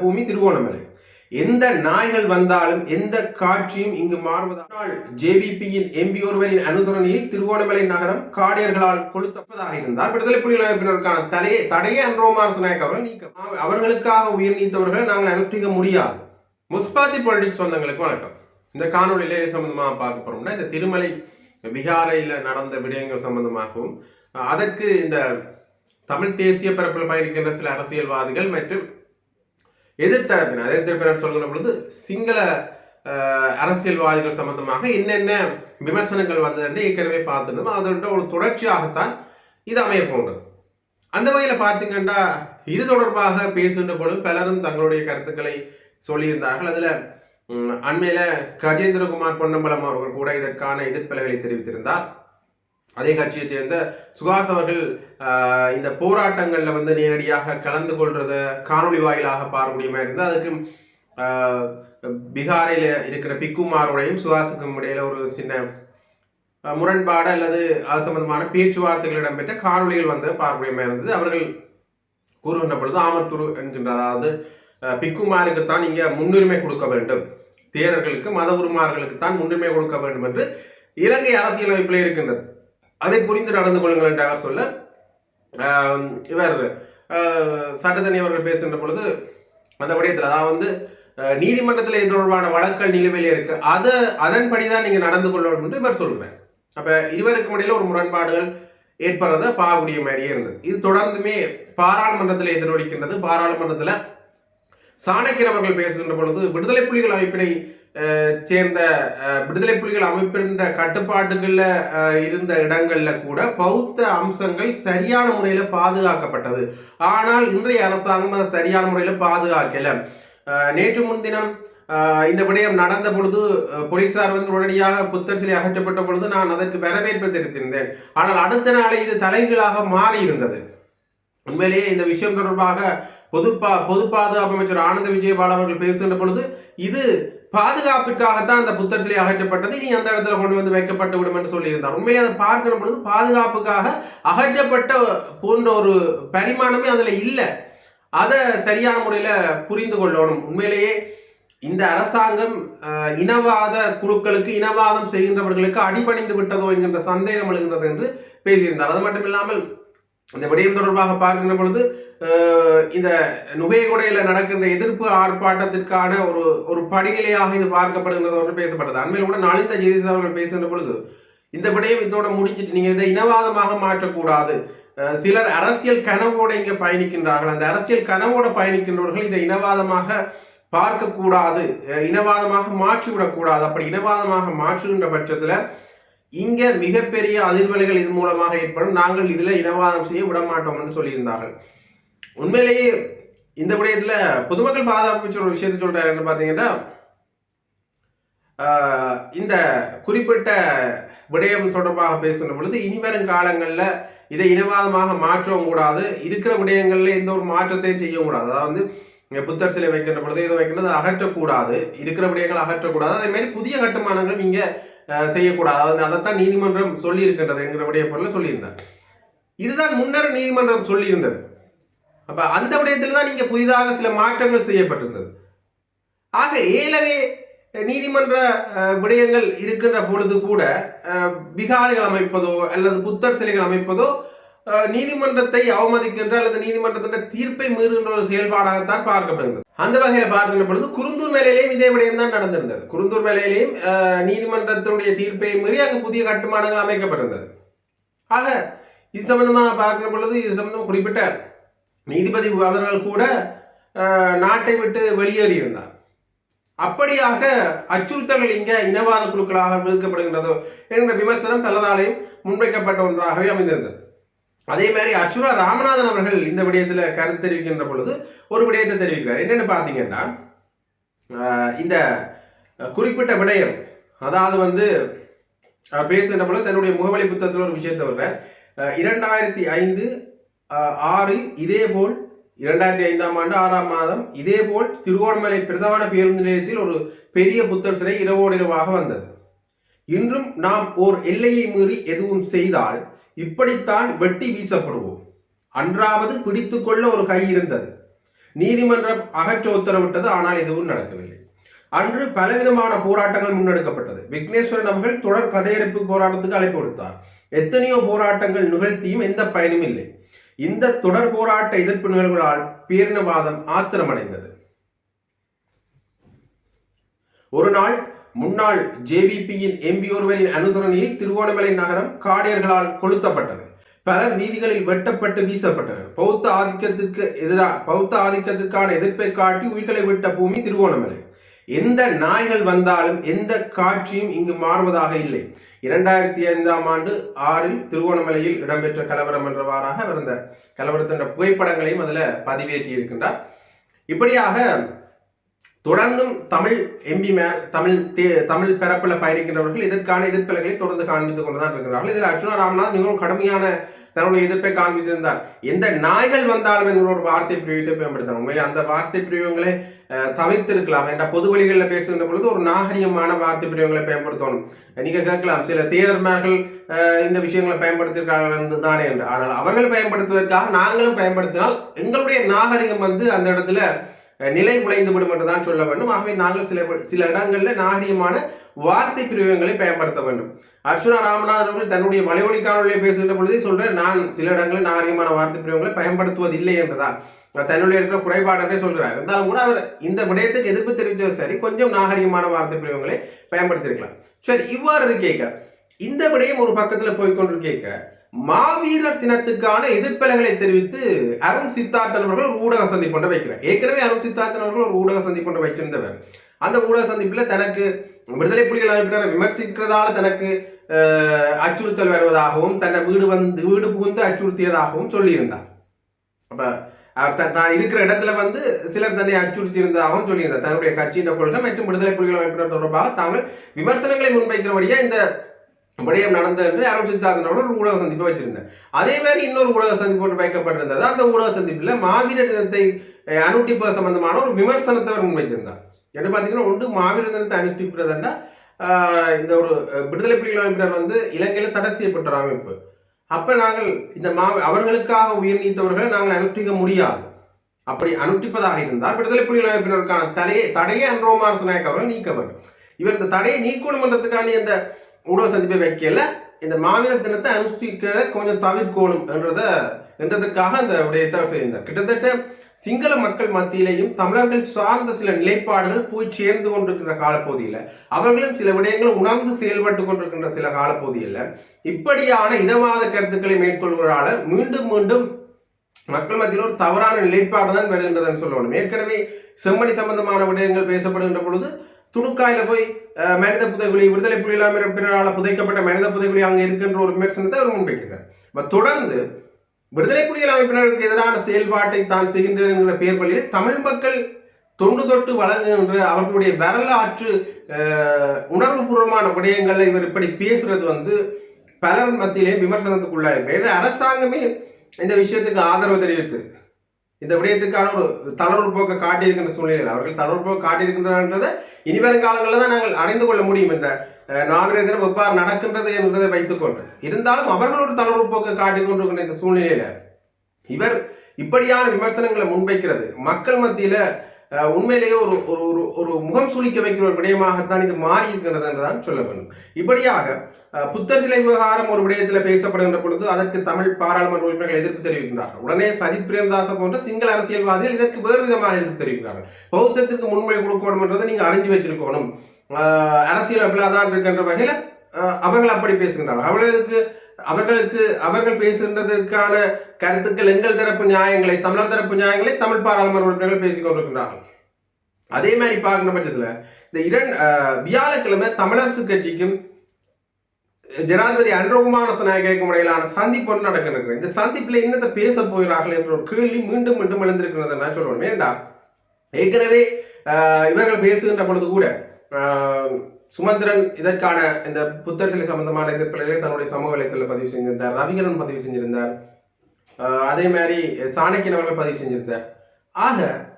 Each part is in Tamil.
பூமி திருகோணமலை. எந்த நாய்கள் வந்தாலும் எந்த காட்சியும் இங்கு மாறுவதால் ஜேவிபியின் எம்பி ஒருவரின் அனுசரணையில் திருகோணமலை நகரம் காடியர்களால் கொளுத்தப்பதாக இருந்தால் விடுதலை புலிகள் அமைப்பினருக்கான தலையை தடையை அன்ரோமார் நாயக் அவர்கள் நீக்க அவர்களுக்காக உயிர் நீத்தவர்களை நாங்கள் அனுஷ்டிக்க முடியாது. முஸ்பாத்தி பொலிட்டிக்ஸ் சொந்தங்களுக்கு வணக்கம். இந்த காணொலியிலே சம்பந்தமாக பார்க்க போறோம்னா இந்த திருமலை விகாரையில் நடந்த விடயங்கள் சம்பந்தமாகவும் அதற்கு இந்த தமிழ் தேசிய பரப்பில் பயணிக்கின்ற சில அரசியல்வாதிகள் மற்றும் எதிர்த்தரப்பினர். எதிர்த்தரப்பினர் சொல்கிற பொழுது சிங்கள அரசியல்வாதிகள் சம்பந்தமாக என்னென்ன விமர்சனங்கள் வந்ததுன்னு ஏற்கனவே பார்த்துருந்தோம். அதோட ஒரு தொடர்ச்சியாகத்தான் இது அமைய போன்றது. அந்த வகையில் பார்த்தீங்கன்னா இது தொடர்பாக பேசுகின்ற பொழுது பலரும் தங்களுடைய கருத்துக்களை சொல்லியிருந்தார்கள். அதில் அண்மையில் கஜேந்திரகுமார் பொன்னம்பலம் அவர்கள் கூட இதற்கான எதிர்ப்பலைகளை தெரிவித்திருந்தார். அதே கட்சியைச் சேர்ந்த சுகாஸ் அவர்கள் இந்த போராட்டங்களில் வந்து நேரடியாக கலந்து கொள்றத காணொளி வாயிலாக பார்க்கக்கூடிய மாதிரி இருந்தால் அதுக்கு பீகாரில் இருக்கிற பிக்குமாரோடையும் சுகாசுக்கும் இடையில ஒரு சின்ன முரண்பாடு அல்லது அது சம்பந்தமான பேச்சுவார்த்தைகள் இடம்பெற்ற காணொளிகள் வந்து பார்க்கக்கூடிய இருந்தது. அவர்கள் கூறுகின்ற பொழுது ஆமத்துரு என்கின்ற அதாவது பிக்குமாருக்கு தான் இங்கே முன்னுரிமை கொடுக்க வேண்டும். தேரர்களுக்கு மத உருமார்களுக்கு தான் முன்னுரிமை கொடுக்க வேண்டும் என்று இலங்கை அரசியலமைப்பில் இருக்கின்றது. அதை புரிந்து நடந்து கொள்ளுங்கள் என்றாக சொல்ல இவர் சட்டத்தனி அவர்கள் பேசுகின்ற பொழுது அந்த விடயத்தில் அதாவது வந்து நீதிமன்றத்தில் இது தொடர்பான வழக்கல் நிலுவையில் இருக்கு. அதை அதன்படி தான் நீங்கள் நடந்து கொள்ளணும் என்று இவர் சொல்கிறார் அப்போ இருவருக்கு இடையில ஒரு முரண்பாடுகள் ஏற்படுறத பார்க்கக்கூடிய மாதிரியே இருந்தது. இது தொடர்ந்துமே பாராளுமன்றத்தில் எதிரொலிக்கின்றது. பாராளுமன்றத்தில் சாணக்கியர் அவர்கள் பேசுகின்ற பொழுது விடுதலை புலிகள் அமைப்பினை சேர்ந்த விடுதலை புலிகள் அமைப்பின்ற கட்டுப்பாட்டுகளில் இருந்த இடங்களில் கூட பௌத்த அம்சங்கள் சரியான முறையில் பாதுகாக்கப்பட்டது. ஆனால் இன்றைய அரசாங்கம் அதை சரியான முறையில் பாதுகாக்கலை. நேற்று முன்தினம் இந்த விடயம் நடந்த பொழுது போலீஸார் போலீசார் வந்து உடனடியாக புத்தர் சிலை அகற்றப்பட்ட பொழுது நான் அதற்கு வரவேற்பு தெரிவித்திருந்தேன். ஆனால் அடுத்த நாளே இது தலைகளாக மாறி இருந்தது உண்மையிலேயே இந்த விஷயம் தொடர்பாக பொது பா பொது பாதுகாப்பு அமைச்சர் ஆனந்த விஜயபால் அவர்கள் பேசுகின்ற பொழுது இது பாதுகாப்பிற்காகத்தான் அந்த புத்தர் சிலை அகற்றப்பட்டது. இனி அந்த இடத்துல கொண்டு வந்து வைக்கப்பட்டு விடும் என்று சொல்லியிருந்தார். உண்மையிலே அதை பார்க்கிற பொழுது பாதுகாப்புக்காக அகற்றப்பட்ட போன்ற ஒரு பரிமாணமே அதில் இல்லை. அதை சரியான முறையில் புரிந்து கொள்ளணும். உண்மையிலேயே இந்த அரசாங்கம் இனவாத குழுக்களுக்கு இனவாதம் செய்கின்றவர்களுக்கு அடிபணிந்து விட்டதோ என்கின்ற சந்தேகம் எழுகின்றது என்று பேசியிருந்தார். அது மட்டும் இல்லாமல் இந்த விடயம் தொடர்பாக பார்க்கின்ற பொழுது இந்த நுகையகுடையில் நடக்கின்ற எதிர்ப்பு ஆர்ப்பாட்டத்திற்கான ஒரு ஒரு படிநிலையாக இது பார்க்கப்படுகின்றது என்று பேசப்பட்டது. அண்மையில் கூட நலிந்த ஜெயதிஸ் அவர்கள் பேசுகின்ற பொழுது இந்த விடயம் இதோட முடிஞ்சிட்டு நீங்கள் இதை இனவாதமாக மாற்றக்கூடாது. சிலர் அரசியல் கனவோடு இங்கே பயணிக்கின்றார்கள். அந்த அரசியல் கனவோடு பயணிக்கின்றவர்கள் இதை இனவாதமாக பார்க்கக்கூடாது. இனவாதமாக மாற்றிவிடக்கூடாது. அப்படி இனவாதமாக மாற்றுகின்ற பட்சத்தில் இங்க மிகப்பெரிய அதிர்வலைகள் இது மூலமாக ஏற்படும். நாங்கள் இதுல இனவாதம் செய்ய விட மாட்டோம்னு சொல்லியிருந்தார்கள். உண்மையிலேயே இந்த விடயத்துல பொதுமக்கள் பாதுகாப்பு ஒரு விஷயத்தை சொல்றாரு என்ன பாத்தீங்கன்னா இந்த குறிப்பிட்ட விடயம் தொடர்பாக பேசுகிற பொழுது இனிவரும் காலங்களில் இதை இனவாதமாக மாற்றவும் கூடாது. இருக்கிற விடயங்களில் எந்த ஒரு மாற்றத்தையும் செய்யவும் கூடாது. அதாவது வந்து இங்க புத்தர் சிலை வைக்கின்ற பொழுது இதை வைக்கின்றது அகற்றக்கூடாது. இருக்கிற விடயங்கள் அகற்றக்கூடாது. அதே மாதிரி புதிய கட்டுமானங்களும் இங்கே செய்யக்கூடாது. அதாவது அதைத்தான் நீதிமன்றம் சொல்லியிருக்கின்றது என்கிறபடிய பொருள் சொல்லியிருந்தார். இதுதான் முன்னர் நீதிமன்றம் சொல்லியிருந்தது. அப்போ அந்த விடயத்தில் தான் நீங்கள் புதிதாக சில மாற்றங்கள் செய்யப்பட்டிருந்தது. ஆக ஏலவே நீதிமன்ற விடயங்கள் இருக்கின்ற பொழுது கூட விகாரிகள் அமைப்பதோ அல்லது புத்தர் சிலைகள் அமைப்பதோ நீதிமன்றத்தை அவமதிக்கின்ற அல்லது நீதிமன்றத்தின் தீர்ப்பை மீறுகின்ற ஒரு செயல்பாடாகத்தான் பார்க்கப்படுகிறது அந்த வகையில் பார்க்கின்ற பொழுது குருந்தூர் மேலையிலேயும் இதே விடயம் தான் நடந்திருந்தது. குருந்தூர் மேலையிலேயும் நீதிமன்றத்தினுடைய தீர்ப்பை மீறி அங்கு புதிய கட்டுமானங்கள் அமைக்கப்பட்டிருந்தது. ஆக இது சம்பந்தமாக பார்க்கின்ற பொழுது இது சம்பந்தமாக குறிப்பிட்ட நீதிபதி அவர்கள் கூட நாட்டை விட்டு வெளியேறியிருந்தார் அப்படியாக அச்சுறுத்தல்கள் இங்க இனவாத குழுக்களாக விடுக்கப்படுகின்றதோ என்ற விமர்சனம் பலராலையும் முன்வைக்கப்பட்ட ஒன்றாகவே அமைந்திருந்தது. அதே மாதிரி அர்ச்சுனா ராமநாதன் அவர்கள் இந்த விடயத்துல கருத்து தெரிவிக்கின்ற பொழுது ஒரு விடயத்தை தெரிவிக்கிறார். என்னன்னு பாத்தீங்கன்னா இந்த குறிப்பிட்ட விடயம் அதாவது வந்து பேசுகின்ற பொழுது தன்னுடைய முகவலி புத்தகத்தில் ஒரு விஷயத்தை வர்ற இரண்டாயிரத்தி ஐந்து ஆஹ் ஆறில் இதேபோல் இரண்டாயிரத்தி ஐந்தாம் ஆண்டு ஆறாம் மாதம் இதேபோல் திருவோணமலை பிரதான பேருந்து நிலையத்தில் ஒரு பெரிய புத்தர் சிலை இரவோடு இரவாக வந்தது. இன்றும் நாம் ஓர் எல்லையை மீறி எதுவும் செய்தால் இப்படித்தான் வெட்டி வீசப்படுவோம். அன்றாவது பிடித்துக்கொள்ள ஒரு கை இருந்தது. நீதிமன்றம் அகற்ற உத்தரவிட்டது ஆனால் எதுவும் நடக்கவில்லை. அன்று பலவிதமான போராட்டங்கள் முன்னெடுக்கப்பட்டது. விக்னேஸ்வரன் அவர்கள் தொடர் கடையெடுப்பு போராட்டத்துக்கு அழைப்பு கொடுத்தார் எத்தனையோ போராட்டங்கள் நிகழ்த்தியும் எந்த பயனும் இல்லை. இந்த தொடர் போராட்ட எதிர்ப்பு நிகழ்வுகளால் பேரினவாதம் ஆத்திரமடைந்தது. ஒரு நாள் முன்னாள் ஜேவிபியின் எம்பி ஒருவரின் அனுசரணையில் திருவோணமலை நகரம் காடையர்களால் கொளுத்தப்பட்டது. பலர் வீதிகளில் வெட்டப்பட்டு வீசப்பட்டனர். பௌத்த ஆதிக்கத்திற்கு எதிராக பௌத்த ஆதிக்கத்திற்கான எதிர்ப்பை காட்டி உயிர்களை விட்ட பூமி திருவோணமலை எந்த நாய்கள் வந்தாலும் எந்த காட்சியும் இங்கு மாறுவதாக இல்லை. இரண்டாயிரத்தி ஐந்தாம் ஆண்டு ஆறில் திருவோணமலையில் இடம்பெற்ற கலவரம் என்றவாறாக அவர் கலவரத்தின் புகைப்படங்களையும் அதில் பதிவேற்றி இருக்கின்றார் இப்படியாக தொடர்ந்தும் தமிழ் எம்பி தமிழ் தே- தமிழ் பரப்பில் பயணிக்கின்றவர்கள் இதற்கான எதிர்ப்புகளை தொடர்ந்து காண்பித்துக் கொண்டுதான் இருக்கிறார்கள். இதில் அர்ஜுனா ராமநாத் மிகவும் கடுமையான தன்னுடைய எதிர்ப்பை காண்பித்திருந்தார். எந்த நாய்கள் வந்தாலும் என்கிற ஒரு வார்த்தை பிரயோகத்தை பயன்படுத்தினார் உண்மையில் அந்த வார்த்தை பிரிவங்களை அஹ், தவிர்த்திருக்கலாம். என்ற பொது வழிகளில் பேசுகின்ற பொழுது ஒரு நாகரிகமான வார்த்தை பிரிவங்களை பயன்படுத்தணும். நீங்க கேட்கலாம் சில தேர்தல்மார்கள் இந்த விஷயங்களை பயன்படுத்தியிருக்கார்கள் என்று தானே என்று. ஆனால் அவர்கள் பயன்படுத்துவதற்காக நாங்களும் பயன்படுத்தினால் எங்களுடைய நாகரிகம் வந்து அந்த இடத்துல நிலை குலைந்து விடும் என்று தான் சொல்ல வேண்டும். ஆகவே நாங்கள் சில சில இடங்களில் நாகரிகமான வார்த்தை பிரயோகங்களை பயன்படுத்த வேண்டும். அர்ச்சுனா ராமநாதன் அவர்கள் தன்னுடைய மலைவழி காணொலியை பேசுகின்ற பொழுதே சொல்றேன் நான் சில இடங்களில் நாகரிகமான வார்த்தை பிரயோகங்களை பயன்படுத்துவதில்லை என்றுதான் தன்னுடைய இருக்கிற குறைபாடுன்றே சொல்கிறார். இருந்தாலும் கூட அவர் இந்த விடயத்துக்கு எதிர்ப்பு தெரிவித்தது சரி கொஞ்சம் நாகரிகமான வார்த்தை பிரயோகங்களை பயன்படுத்தியிருக்கலாம். சரி இவ்வாறு கேட்க இந்த விடயம் ஒரு பக்கத்தில் போய்கொண்டு கேட்க மாவீரர் தினத்துக்கான எதிர்ப்பலைகளை தெரிவித்து அருண் சித்தார்த்தன் அவர்கள் ஒரு ஊடக சந்திப்பு ஒன்றை வைக்கிறார். ஏற்கனவே அருண் சித்தார்த்தன் அவர்கள் ஒரு ஊடக சந்திப்பு வச்சிருந்தவர் அந்த ஊடக சந்திப்பில் தனக்கு விடுதலை புலிகள் அமைப்பினரை விமர்சிக்கிறதால தனக்கு அச்சுறுத்தல் வருவதாகவும் தன்னை வீடு வந்து வீடு புகுந்து அச்சுறுத்தியதாகவும் சொல்லியிருந்தார். அப்போ அவர் த- தான் இருக்கிற இடத்துல வந்து சிலர் தன்னை அச்சுறுத்தியிருந்ததாகவும் சொல்லியிருந்தார். தன்னுடைய கட்சியின் கொள்கை மற்றும் விடுதலை புலிகள் அமைப்பினர் தொடர்பாக தாங்கள் விமர்சனங்களை முன்வைக்கிறபடியே இந்த விடயம் நடந்தது என்று அருண் சித்தார்த்தனோட ஒரு ஊடக சந்திப்பு வச்சிருந்தேன் அதே மாதிரி இன்னொரு ஊடக சந்திப்பு ஒன்று வைக்கப்பட்டிருந்தது. அந்த ஊடக சந்திப்பில் மாவீரர் தினத்தை அனுட்டிப்ப சம்பந்தமான ஒரு விமர்சனத்தை அவர் முன்வைத்திருந்தார். என்ன பார்த்தீங்கன்னா ஒன்று மாவீரர் தினத்தை அனுஷ்டிப்பதுன்னா இந்த ஒரு விடுதலை புலிகள் அமைப்பினர் வந்து இலங்கையில் தடை செய்யப்பட்ட ஒரு அமைப்பு. அப்போ நாங்கள் இந்த மா அவர்களுக்காக உயிர் நீத்தவர்களை நாங்கள் அனுஷ்டிக்க முடியாது. அப்படி அனுஷ்டிப்பதாக இருந்தால் விடுதலை புலிகள் அமைப்பினருக்கான தடையை தடையை அன்ரோமார் நாயக் அவர்கள் நீக்க வேண்டும். இவர் இந்த தடையை நீக்கணும் என்றதுக்காண்டி இந்த ஊடக சந்திப்பை வைக்கல. இந்த மாவீரர் தினத்தை அனுஷ்டிக்கிறத கொஞ்சம் தவிர்க்கணும் என்றத என்றதற்காக அந்த விடயத்தை செய்திருந்தார். கிட்டத்தட்ட சிங்கள மக்கள் மத்தியிலேயும் தமிழர்கள் சார்ந்த சில நிலைப்பாடுகள் போய் சேர்ந்து கொண்டிருக்கின்ற காலப்பகுதியில் அவர்களும் சில விடயங்களை உணர்ந்து செயல்பட்டு கொண்டிருக்கின்ற சில காலப்பகுதியில் இப்படியான இதவாத கருத்துக்களை மேற்கொள்வதால மீண்டும் மீண்டும் மக்கள் மத்தியில் ஒரு தவறான நிலைப்பாடு தான் வருகின்றதுன்னு சொல்லணும். ஏற்கனவே செம்மணி சம்பந்தமான விடயங்கள் பேசப்படுகின்ற பொழுது துணுக்காயில போய் மனித புதைகுழி விடுதலை புலிகள் அமைப்பினரால் புதைக்கப்பட்ட மனித புதைகுழி அங்கே இருக்கின்ற ஒரு விமர்சனத்தை அவர் முன்வைக்கிறார். அப்ப தொடர்ந்து விடுதலை புலிகள் அமைப்பினருக்கு எதிரான செயல்பாட்டை தான் செய்கின்றனர் என்கிற பெயர் வழியில் தமிழ் மக்கள் தொண்டு தொட்டு வழங்குகின்ற அவர்களுடைய வரலாற்று உணர்வுபூர்வமான விடயங்களை இவர் இப்படி பேசுறது வந்து பலர் மத்தியிலே விமர்சனத்துக்குள்ளாயிருக்கிறது அரசாங்கமே இந்த விஷயத்துக்கு ஆதரவு தெரிவித்து இந்த விடயத்துக்கான ஒரு தளர்வு போக்கை காட்டியிருக்கின்ற சூழ்நிலையில் அவர்கள் தளர்வு போக்கு காட்டியிருக்கின்றன்றதை இனிவரும் காலங்களில் தான் நாங்கள் அறிந்து கொள்ள முடியும் இந்த அஹ், நாகரிக தினம் எவ்வாறு நடக்கின்றது என்பதை வைத்துக்கொண்டு இருந்தாலும் அவர்கள் ஒரு தளர்வு போக்கை காட்டிக் இந்த சூழ்நிலையில் இவர் இப்படியான விமர்சனங்களை முன்வைக்கிறது. மக்கள் மத்தியில் உண்மையிலேயே ஒரு ஒரு ஒரு ஒரு முகம் சுளிக்க வைக்கிற ஒரு விடயமாகத்தான் இது மாறி இருக்கிறது என்றுதான் சொல்ல வேண்டும். இப்படியாக புத்தர் சிலை விவகாரம் ஒரு விடயத்தில் பேசப்படுகின்ற பொழுது அதற்கு தமிழ் பாராளுமன்ற உறுப்பினர்கள் எதிர்ப்பு தெரிவிக்கின்றார்கள். உடனே சஜித் பிரேமதாச போன்ற சிங்கள அரசியல்வாதிகள் இதற்கு வேறு விதமாக எதிர்ப்பு தெரிவிக்கிறார்கள். பௌத்தத்திற்கு முன்மை கொடுக்கணும் என்றதை நீங்க அறிஞ்சு வச்சிருக்கணும். அரசியல் அப்படிதான் இருக்கின்ற வகையில் அவர்கள் அப்படி பேசுகின்றார்கள். அவர்களுக்கு அவர்களுக்கு அவர்கள் பேசுகின்றதற்கான கருத்துக்கள் எங்கள் தரப்பு நியாயங்களை தமிழர் தரப்பு நியாயங்களை தமிழ் பாராளுமன்ற உறுப்பினர்கள் பேசிக் கொண்டிருக்கின்றார்கள். அதே மாதிரி பார்க்கிற பட்சத்தில் இந்த இரண்டு வியாழக்கிழமை தமிழரசு கட்சிக்கும் ஜனாதிபதி அன்றகுமான நாயகருக்கும் இடையிலான சந்திப்பு ஒன்று நடக்கிறது இந்த சந்திப்பில் என்னத்தை பேச போகிறார்கள் என்ற ஒரு கேள்வி மீண்டும் மீண்டும் எழுந்திருக்கிறது நான் சொல்லுவேன் வேண்டாம் ஏற்கனவே இவர்கள் பேசுகின்ற பொழுது கூட சுமந்திரன் இதற்கான இந்த புத்தர் சிலை சம்பந்தமான எதிர்ப்புகளை தன்னுடைய சமூக வலைத்தளத்தில் பதிவு செஞ்சிருந்தார். ரவிகரன் பதிவு செஞ்சிருந்தார். அதே மாதிரி சாணக்கியன் அவர்கள் பதிவு செஞ்சிருந்தார். ஆக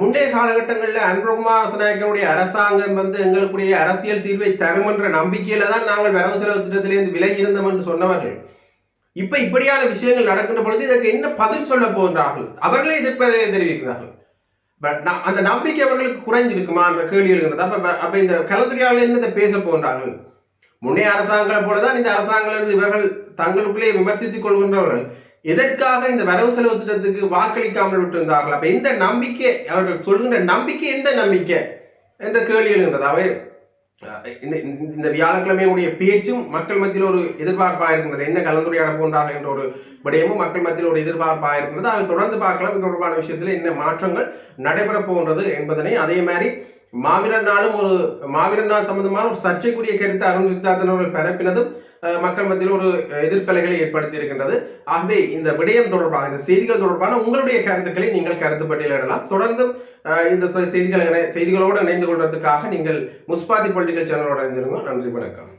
முந்தைய காலகட்டங்களில் அன்குமார் அரசாங்கம் வந்து எங்களுக்குடைய அரசியல் தீர்வை தரும் என்ற நம்பிக்கையில தான் நாங்கள் வரவு செலவு திட்டத்திலிருந்து விலகி இருந்தோம் என்று சொன்னவர்கள். இப்ப இப்படியான விஷயங்கள் நடக்கின்ற பொழுது இதற்கு என்ன பதில் சொல்ல போகின்றார்கள்? அவர்களே எதிர்ப்பதை தெரிவிக்கிறார்கள். பட் ந- அந்த நம்பிக்கை அவர்களுக்கு குறைஞ்சிருக்குமா என்ற கேள்வி இருக்கிறது அப்ப அப்ப இந்த கலந்துரையாளர் என்னத்தை பேச போன்றார்கள் முன்னைய அரசாங்கம் போலதான் இந்த அரசாங்கம் இவர்கள் தங்களுக்குள்ளே விமர்சித்துக் கொள்கின்றவர்கள். எதற்காக இந்த வரவு செலவு திட்டத்துக்கு வாக்களிக்காமல் விட்டிருந்தார்கள்? அப்ப எந்த நம்பிக்கை அவர்கள் சொல்கின்ற நம்பிக்கை எந்த நம்பிக்கை? என்ற கேள்வி எழுகின்றது. அவை இந்த இந்த- இந்த வியாழக்கிழமையுடைய பேச்சும் மக்கள் மத்தியில் ஒரு எதிர்பார்ப்பாக இருக்கின்றது என்ன கலந்துரையாட போன்றார்கள் என்ற ஒரு விடயமும் மக்கள் மத்தியில் ஒரு எதிர்பார்ப்பாக இருக்கின்றது அதை தொடர்ந்து பார்க்கலாம். இது தொடர்பான விஷயத்தில் என்ன மாற்றங்கள் நடைபெற போன்றது என்பதனை அதே மாதிரி மாவீரர் நாளும் ஒரு மாவீரர் நாள் சம்பந்தமான ஒரு சர்ச்சைக்குரிய கருத்தை அருண் சித்தார்த்தன் அவர்கள் பரப்பினதும் மக்கள் மத்தியில் ஒரு எதிர்ப்பலைகளை ஏற்படுத்தி இருக்கின்றது. ஆகவே இந்த விடயம் தொடர்பாக இந்த செய்திகள் தொடர்பான உங்களுடைய கருத்துக்களை நீங்கள் கருத்து பட்டியலிடலாம் தொடர்ந்து அஹ், இந்த செய்திகள் செய்திகளோடு இணைந்து கொள்வதற்காக நீங்கள் முஸ்பாதி பொலிட்டிக்கல் சேனலோட இணைந்திருங்க நன்றி வணக்கம்.